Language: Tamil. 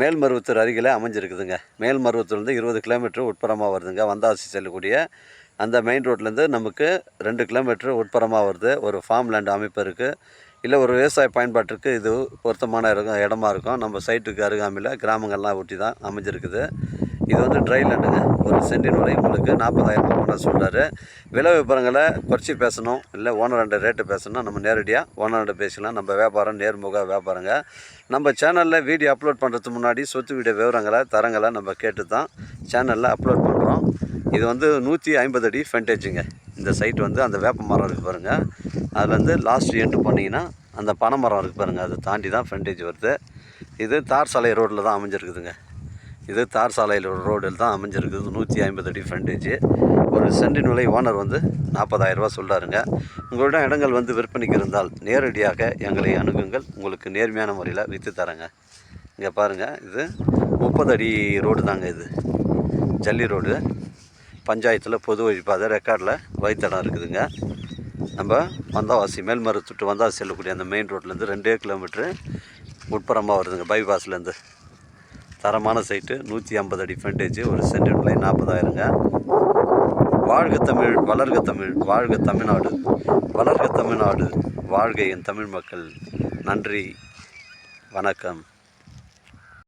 மேல்மருவத்தூர் அருகில் அமைஞ்சிருக்குதுங்க. மேல்மருவத்தூர்லேருந்து இருபது கிலோமீட்டர் உட்புறமாக வருதுங்க. வந்தாசி செல்லக்கூடிய அந்த மெயின் ரோட்லேருந்து நமக்கு ரெண்டு கிலோமீட்டர் உட்புறமாக வருது. ஒரு ஃபார்ம் லேண்ட் அமைப்பு இருக்குது இல்லை ஒரு விவசாய பயன்பாட்டிற்கு இது பொருத்தமான இருக்கும் இடமா இருக்கும். நம்ம சைட்டுக்கு அருகாமையில் கிராமங்கள்லாம் ஒட்டி தான் அமைஞ்சிருக்குது. இது வந்து ட்ரை லேண்டுங்க ஒரு சென்டின் வரை உங்களுக்கு நாற்பதாயிரம் ஓனர் சொல்கிறாரு விலை விவரங்களை குறைச்சி பேசணும். இல்லை ஓனர்கிட்ட ரேட்டு பேசணும் நம்ம நேரடியாக ஓனர்கிட்ட பேசிக்கலாம். நம்ம வியாபாரம் நேர்முக வியாபாரங்க. நம்ம சேனலில் வீடியோ அப்லோட் பண்ணுறதுக்கு முன்னாடி சொத்து வீடியோ விவரங்களை தரங்களை நம்ம கேட்டு தான் சேனலில் அப்லோட் பண்ணுறோம் இது வந்து நூற்றி ஐம்பது அடி ஃப்ரண்டேஜுங்க இந்த சைட் வந்து அந்த வேப்ப மரம் இருக்குது பாருங்கள் அதுலேருந்து லாஸ்ட் எண்டு பண்ணிங்கன்னா அந்த பனை மரம் இருக்குது பாருங்கள் அதை தாண்டி தான் ஃப்ரண்டேஜ் வருது. இது தார் சாலை ரோட்டில் தான் அமைஞ்சிருக்குதுங்க. இது தார் சாலையில் ரோடில் தான் அமைஞ்சிருக்குது. நூற்றி ஐம்பது அடி ஃப்ரண்டேஜ் ஒரு சென்டின் விலை ஓனர் வந்து நாற்பதாயிரரூபா சொல்கிறாருங்க உங்களிடம் இடங்கள் வந்து விற்பனைக்கு இருந்தால் நேரடியாக எங்களை அணுகுங்கள். உங்களுக்கு நேர்மையான முறையில் விற்று தரேங்க. இங்கே பாருங்கள் இது முப்பது அடி ரோடு தாங்க இது. ஜல்லி ரோடு. பஞ்சாயத்தில் பொது வழிப்பாதை ரெக்கார்டில் வைத்தடம் இருக்குதுங்க. நம்ம வந்தாவாசி மேல்மருத்துட்டு வந்தாவாசி செல்லக்கூடிய அந்த மெயின் ரோட்லேருந்து ரெண்டே கிலோமீட்ரு உட்புறமாக வருதுங்க. பைபாஸ்லேருந்து தரமான சைட்டு நூற்றி ஐம்பது அடி ஃப்ரண்டேஜ் ஒரு சென்ட் விலை நாற்பதாயிரங்க வாழ்க தமிழ் வளர்க தமிழ் வாழ்க தமிழ்நாடு. வளர்க தமிழ்நாடு வாழ்க என் தமிழ் மக்கள். நன்றி வணக்கம்.